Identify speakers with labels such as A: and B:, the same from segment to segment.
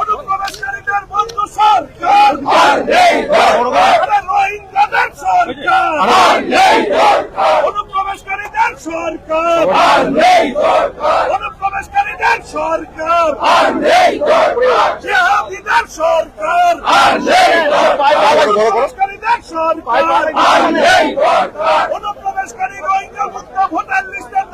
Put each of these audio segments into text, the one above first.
A: অনুপ্রবেশকারীদের বন্ধু সরকার অনুপ্রবেশকারীদের সরকার সরকার সরকার। অনুপ্রবেশকারী রোহিঙ্গা মুক্ত ভোটার লিস্টের।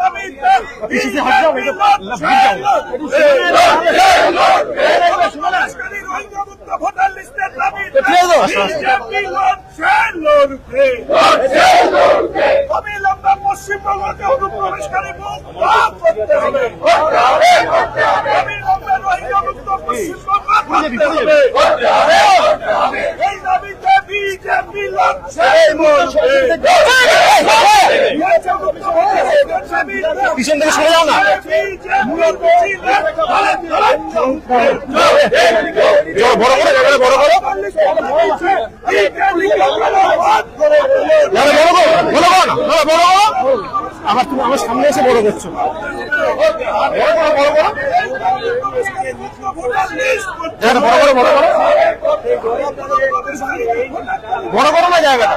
A: অনুপ্রবেশকারী রোহিঙ্গা মুক্ত ভোটার লিস্টের লড়ছে। অবিলম্বে পশ্চিমবঙ্গকে অনুপ্রবেশকারী মুক্ত করতে হবে। অবিলম্বে রোহিঙ্গা মুক্ত পশ্চিমবঙ্গ করতে হবে।
B: পিছন থেকে সরে যাও না।
A: বড়
B: বড় করে, এবারে বড় করো। বড় বড় না বড় করো আবার তুমি আমার সামনে এসে বড় করছ। বড় করো বড় বড় না জায়গাটা।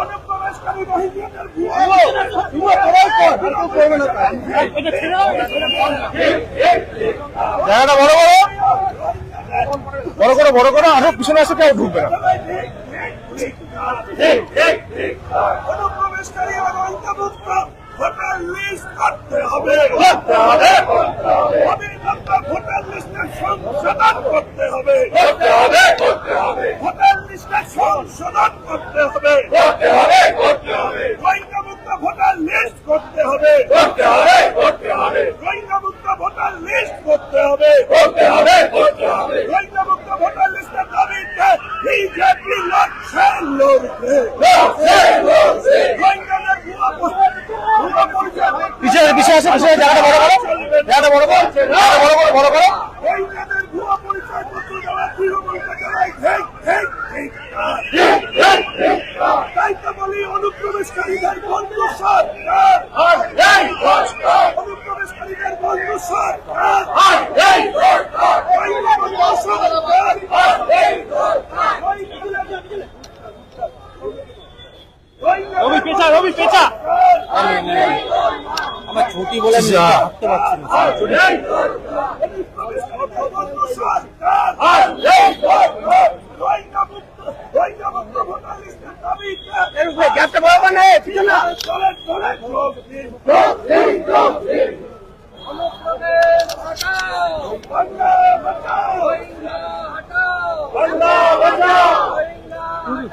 A: অনুপ্রবেশকারী রোহিঙ্গাদের ভুয়া
B: জায়গাটা বড় করো। বড় করো বড় করো, আরও পিছনে আসে, কেউ ঢুকবে না।
A: অনুপ্রবেশকারী এবং রোহিঙ্গামুক্ত ভোটার লিস্ট করতে হবে করতে হবে অবিলম্বে ভোটার লিস্টের সংশোধন করতে হবে করতে হবে করতে হবে ভোটার লিস্টের সংশোধন করতে হবে করতে হবে করতে হবে রোহিঙ্গামুক্ত ভোটার লিস্ট করতে হবে করতে হবে করতে হবে রোহিঙ্গামুক্ত ভোটার লিস্ট করতে হবে করতে হবে করতে হবে রোহিঙ্গামুক্ত ভোটার লিস্টের দাবিতে বিজেপি লড়ছে লড়ছে লড়ছে লড়ছে রোহিঙ্গাদের ভুয়া ভুয়া পরিচয়
B: পিছিয়ে পিছিয়ে আসে পিছিয়ে জায়গাটা বড় করো জায়গাটা বড় করো জায়গাটা বড় করো বড় করো
A: রোহিঙ্গাদের ভুয়া পরিচয় পত্র দেওয়া তৃণমূল থেকে নাই ঠিক ঠিক ঠিক তাই তো বলি অনুপ্রবেশকারীদের বন্ধু সরকার অনুপ্রবেশকারীদের বন্ধু সরকার রবি পেঁচা রবি পেঁচা।
B: আমার ছুটি বলে হাঁটতে পারছি না।
A: গ্যাপটা পিছনে চলে চলে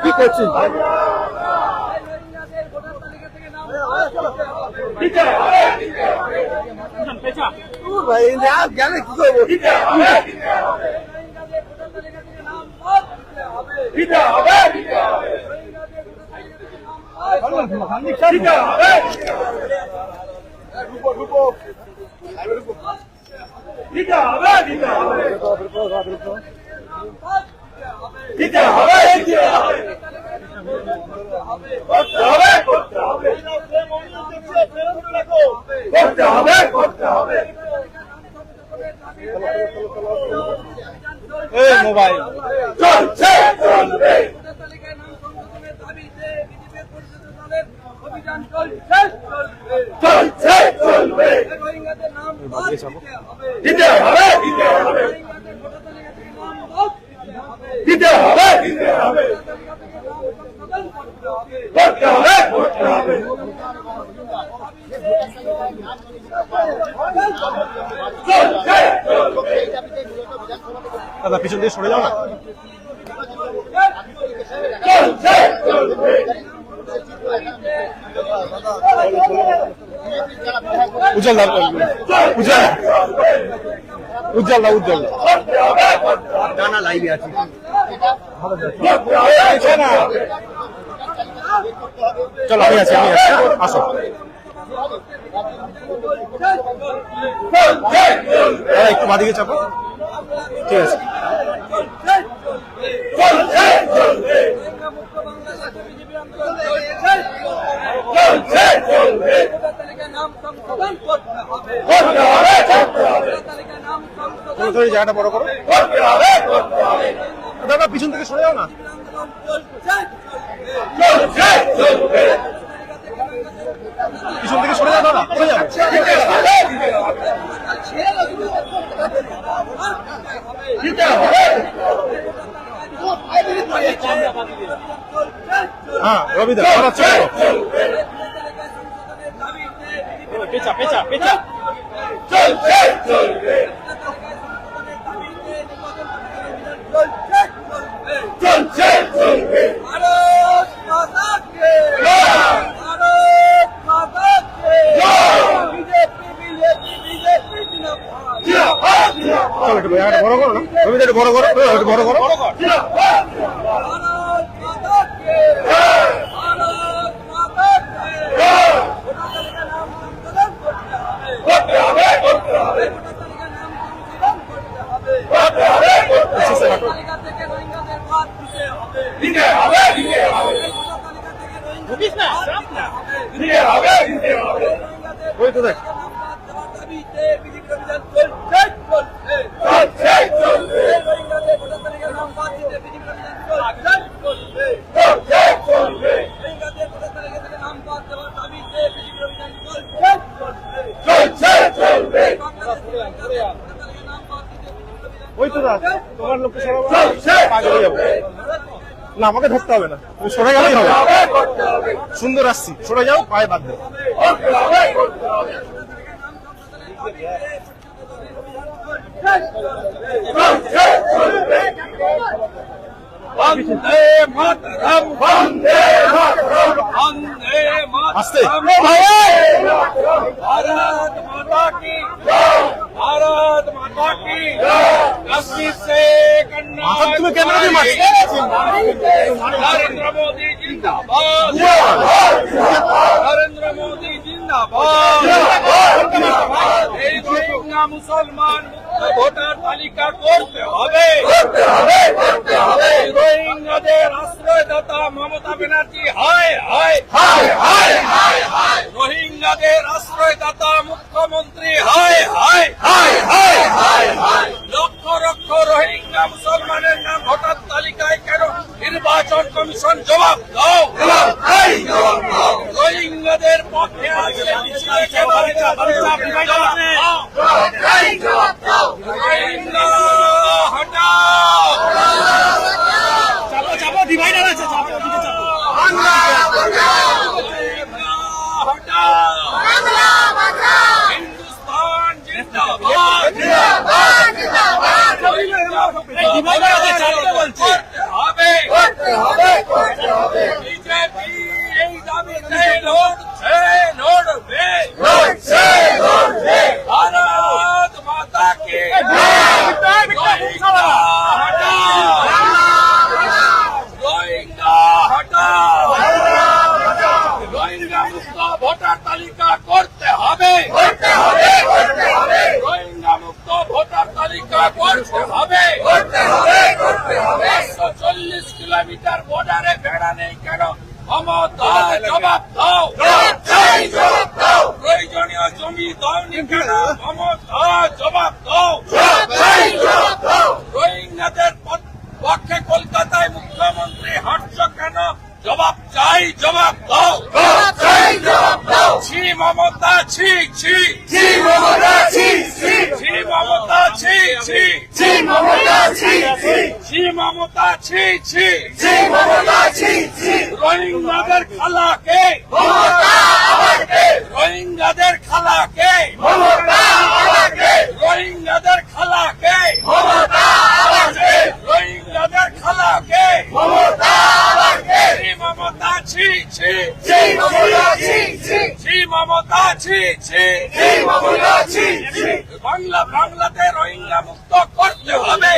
B: কি করছিস? ভাই গেলে কি করব?
A: দিতে হবে দিতে হবে। করতে হবে করতে হবে করতে হবে করতে হবে
B: এই মোবাইল।
A: চলছে চলবে।
C: অভিযান চলছে
A: চলছে চলবে।
C: রোহিঙ্গাদের নাম দিতে হবে।
A: দিতে হবে দিতে হবে।
C: দিতে হবে। করতে হবে
A: করতে হবে।
B: দাদা পিছন দিয়ে সরে যাও না। উজ্জ্বল উজ্জ্বল। উজ্জ্বল দা উজ্জ্বল। লাইভে আছি। চলো আমি আছি আমি আছি? আসো। একটু বাদিকে চাপো। ঠিক আছে।
C: নাম সংশোধন হবে
B: জায়গাটা বড় করো। দাদা, পিছন থেকে সরে যাও না। পিছন থেকে সরে যাও, দাদা, সরে যাও। হ্যাঁ রবিদা করাচ্ছে পেঁচা পেঁচা পেঁচা
C: ভারত মাতা কে ভারত মাতা কে বিজেপি বিজেপি বিজেপি জিন্দাবাদ
B: চলো একটু জায়গাটা বড় করো না একটু বড় করো বড় করো
C: ভারত মাতা কে ভারত মাতা কে ভোটার তালিকায় নাম সংশোধন করতে হবে ভোটার তালিকায় নাম সংশোধন করতে হবে তালিকা থেকে রোহিঙ্গাদের বাদ দিতে হবে ভোটার তালিকা থেকে রোহিঙ্গাদের বাদ দিতে হবে রোহিঙ্গাদের
B: ওই তো দেখ
C: নাম বাদ দেওয়ার দাবিতে বিজেপি অভিযান চলছে চলছে রোহিঙ্গাদের ভোটার তালিকায় নাম বাদ দিতে বিজেপি অভিযান চলছে চলছে রোহিঙ্গাদের ভোটার তালিকা থেকে নাম বাদ দেওয়ার দাবিতে বিজেপি অভিযান চলছে চলছে বাংলাদেশের রোহিঙ্গাদের ভোটার তালিকায় নাম বাদ দিতে বিজেপি অভিযান
B: ওই তো দেখ তোমার লোককে সরাবো পাগল হয়ে যাব না, আমাকে ধরতে হবে না। তুমি সরে গেলেই হবে। সুন্দর আসছি। সরে যাও, পায়ে বাদ দেবে
C: বন্দে মাতরম বন্দে মাতরম বন্দে
B: আস্তে
C: মাতরম भारत माता की भारत माता की कश्मीर से
B: মাথা তুমি কেন দিয়ে মারছো?
C: नरेंद्र मोदी जिंदाबाद नरेंद्र मोदी जिंदाबाद এই রোহিঙ্গা মুসলমান মুক্ত ভোটার তালিকা করতে হবে এই রোহিঙ্গাদের আশ্রয়দাতা মমতা ব্যানার্জি হায় হায় রোহিঙ্গাদের আশ্রয়দাতা মুখ্যমন্ত্রী হায় হায় লক্ষ লক্ষ রোহিঙ্গা মুসলমানের নাম ভোটার তালিকায় কেন? নির্বাচন কমিশন জবাব দাও। রোহিঙ্গাদের পক্ষে আজকে মিছিলে কেন রোহিঙ্গা হটাও
B: চাপো চাপো ডিভাইডার আছে চাপো দিকে চাপো
C: রোহিঙ্গা হটাও হিন্দুস্তান জিন্দাবাদ
B: ডিভাইডার আছে চাপতে বলছি
C: হবে বিজেপি এই দাবিতে লড়ছে লড়বে ভারত মাতা কি রোহিঙ্গা হটাও রোহিঙ্গা হটাও রোহিঙ্গা মুক্ত ভোটার তালিকা করতে হবে রোহিঙ্গা মুক্ত ভোটার তালিকা ছি ছি মমতা ছি ছি। ছি মমতা ছি ছি। ছি মমতা ছি ছি। রোহিঙ্গাদের খালাকে মমতা আমাকে রোহিঙ্গাদের খালাকে মমতা আমাকে রোহিঙ্গাদের খালাকে মমতা আমাকে রোহিঙ্গাদের খালাকে মমতা আমাকে
A: ছি মমতা ছি ছি। ছি মমতা ছি ছি ছি। ছি মমতা ছি ছি। বাংলা বাংলাতে রোহিঙ্গা মুক্ত করতে হবে।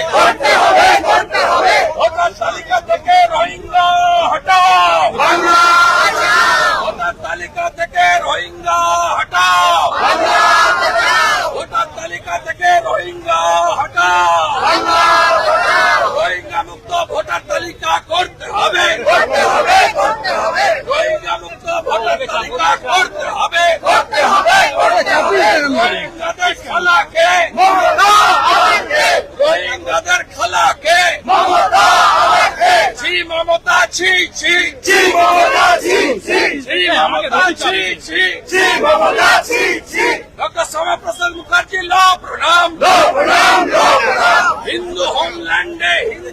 A: डॉक्टर श्यामा प्रसाद मुखर्जी लो प्रणाम लो प्रणाम लो प्रणाम
B: हिंदू होमलैंड हिंदू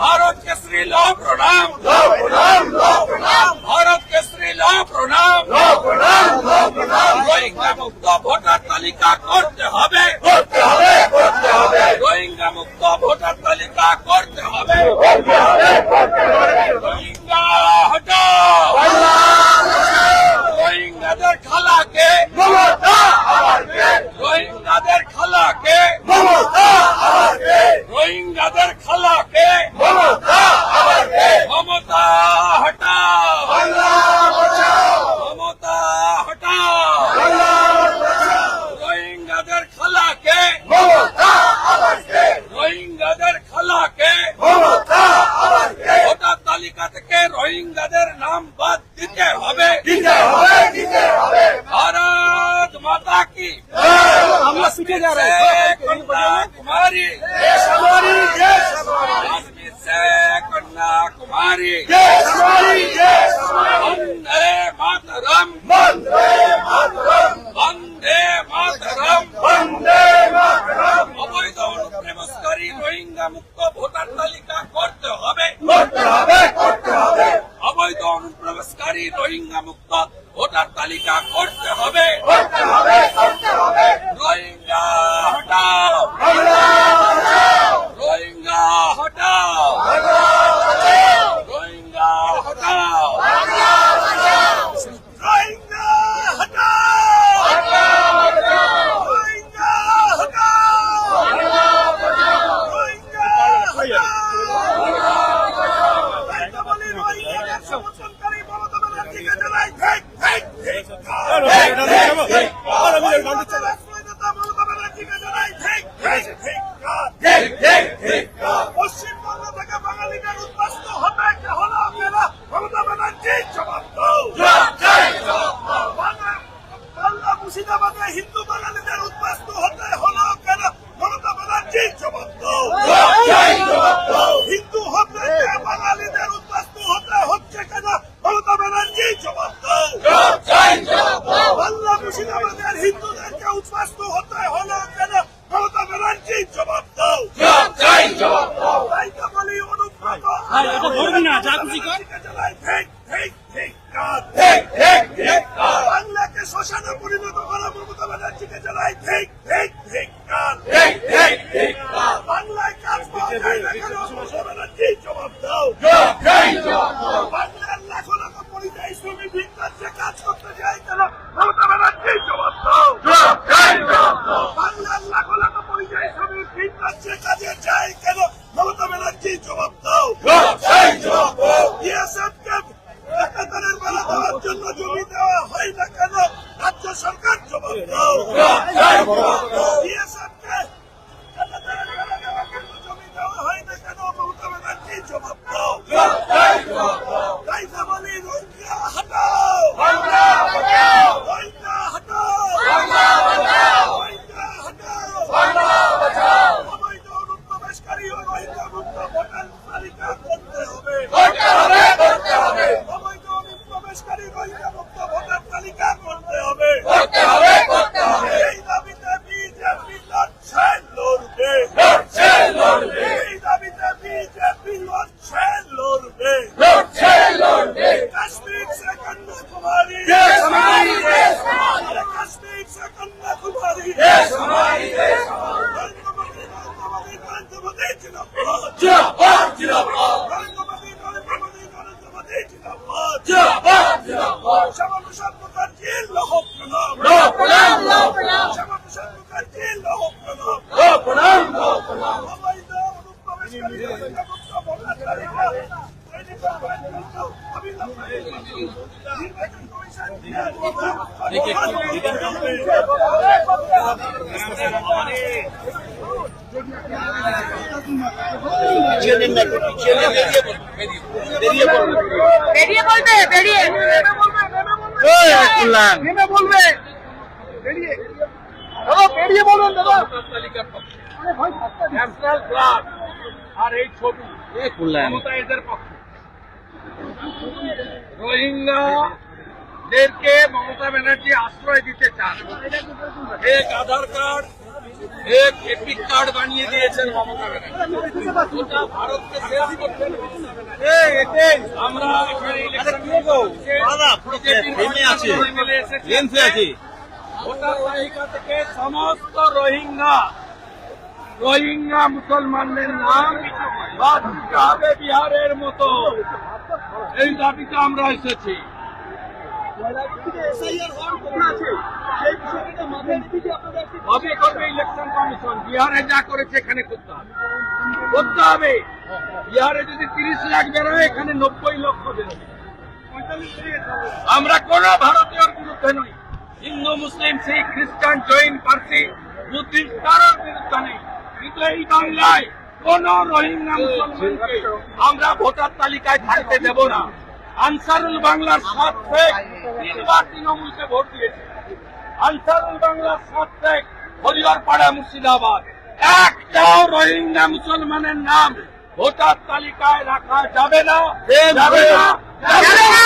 B: भारत
A: के श्री लो प्रणाम लो प्रणाम लो प्रणाम भारत के लो প্রণাম লো প্রণাম লো প্রণাম রোহিঙ্গা মুক্ত ভোটার তালিকা করতে হবে করতে হবে করতে হবে রোহিঙ্গা মুক্ত ভোটার তালিকা করতে হবে করতে হবে Thank. Promenade. Haben Sie Gott? তালিকা।
C: ন্যাশনাল ফ্ল্যাগ আর এই ছবি এদের পক্ষে। রোহিঙ্গাদেরকে মমতা ব্যানার্জি আশ্রয় দিতে চান। এক আধার কার্ড এক এপিক কার্ড বানিয়ে দিয়েছেন মমতা ব্যানার্জি। গোটা ভারতকে শেষ করছেন আমরা এখানে ইলেকশন ভোটার তালিকা থেকে সমস্ত রোহিঙ্গা রোহিঙ্গা মুসলমানদের নাম বিহারের মতো। এই দাবিতে আমরা এসেছি। ইলেকশন কমিশন বিহারে যা করেছে এখানে করতে হবে। করতে হবে। বিহারে যদি তিরিশ লাখ বেরোয়, এখানে নব্বই লক্ষ বেরোবে। আমরা কোন ভারতীয়র বিরুদ্ধে নই। হিন্দু, মুসলিম, শিখ, খ্রিস্টান, জৈন, পার্সি, বুদ্ধিস্ট, কারোর বিরুদ্ধে নেই। এই বাংলায় কোন রোহিঙ্গা মুসলমানকে আমরা ভোটার তালিকায় থাকতে দেব না। আনসারুল বাংলার সাত শেখ তিনবার তৃণমূলকে ভোট দিয়েছে। আনসারুল বাংলার সাত শেখ হরিহরপাড়া মুর্শিদাবাদ। একটাও রোহিঙ্গা মুসলমানের নাম ভোটার তালিকায় রাখা যাবে না যাবে না। যাবে না।